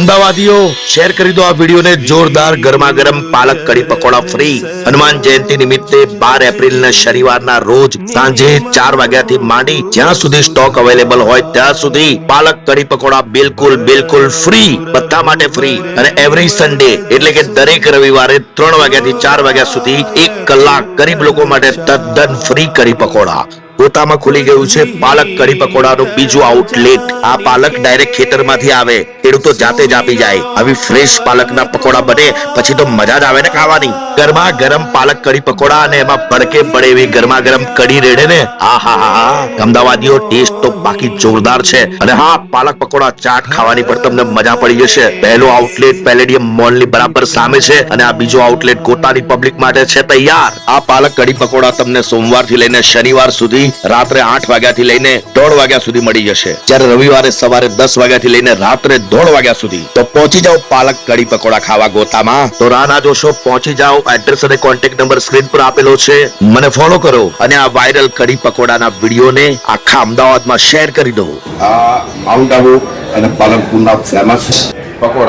અમદાવાદીઓ share કરી દો આ વિડીયોને જોરદાર ગરમા ગરમ પાલક કઢી પકોડા ફ્રી હનુમાન જયંતિ નિમિત્તે બાર એપ્રિલ ના શનિવારના રોજ સાંજે ચાર વાગ્યાથી માંડી જ્યાં સુધી સ્ટોક અવેલેબલ હોય ત્યાં સુધી પાલક કઢી પકોડા બિલકુલ બિલકુલ ફ્રી બધા માટે ફ્રી અને એવરી સન્ડે એટલે કે દરેક રવિવારે ત્રણ વાગ્યાથી ચાર વાગ્યા સુધી એક કલાક ગરીબ લોકો માટે તદ્દન ફ્રી કઢી પકોડા. ગોતામાં ખુલી ગયું છે. પાલક કઢી પકોડાનું બીજું આઉટલેટ આ પાલક ડાયરેક્ટ ખેતરમાંથી આવે. ખેડૂતો જાતે જ આપી જાય. આવી ફ્રેશ પાલકના પકોડા બને, પછી તો મજા જ આવે ને ખાવાની. ગરમા ગરમ પાલક કઢી પકોડા અને એમાં ભડકે પડે એવી ગરમા ગરમ કઢી રેડે ને? હા હા હા હા. અમદાવાદીઓ ટેસ્ટ તો બાકી જોરદાર છે. અને હા, પાલક પકોડા ચાટ ખાવાની પણ તમને મજા પડી જશે. પહેલો આઉટલેટ પેલેડિયમ મોલની બરાબર સામે છે અને આ બીજો આઉટલેટ ગોતાની પબ્લિક માટે છે તૈયાર. આ પાલક કઢી પકોડા તમને સોમવારથી લઈને શનિવાર સુધી, રાત્રે આઠ વાગ્યા થી લઈને દોઢ વાગ્યા સુધી મળી જશે. જ્યારે રવિવારે સવારે દસ વાગ્યા થી લઈને રાત્રે દોઢ વાગ્યા સુધી. તો પહોંચી જાઓ પાલક કઢી પકોડા ખાવા ગોતામાં. તો રાહ ના જોશો, પહોંચી જાઓ એડ્રેસ અને કોન્ટેક્ટ નંબર સ્ક્રીન પર આપેલો છે. મને ફોલો કરો અને આ વાયરલ કઢી પકોડાના વિડીયોને આખા અમદાવાદમાં શેર કરી દો. આ માઉન્ટ આબુ અને પાલનપુરના ફેમસ પકોડા.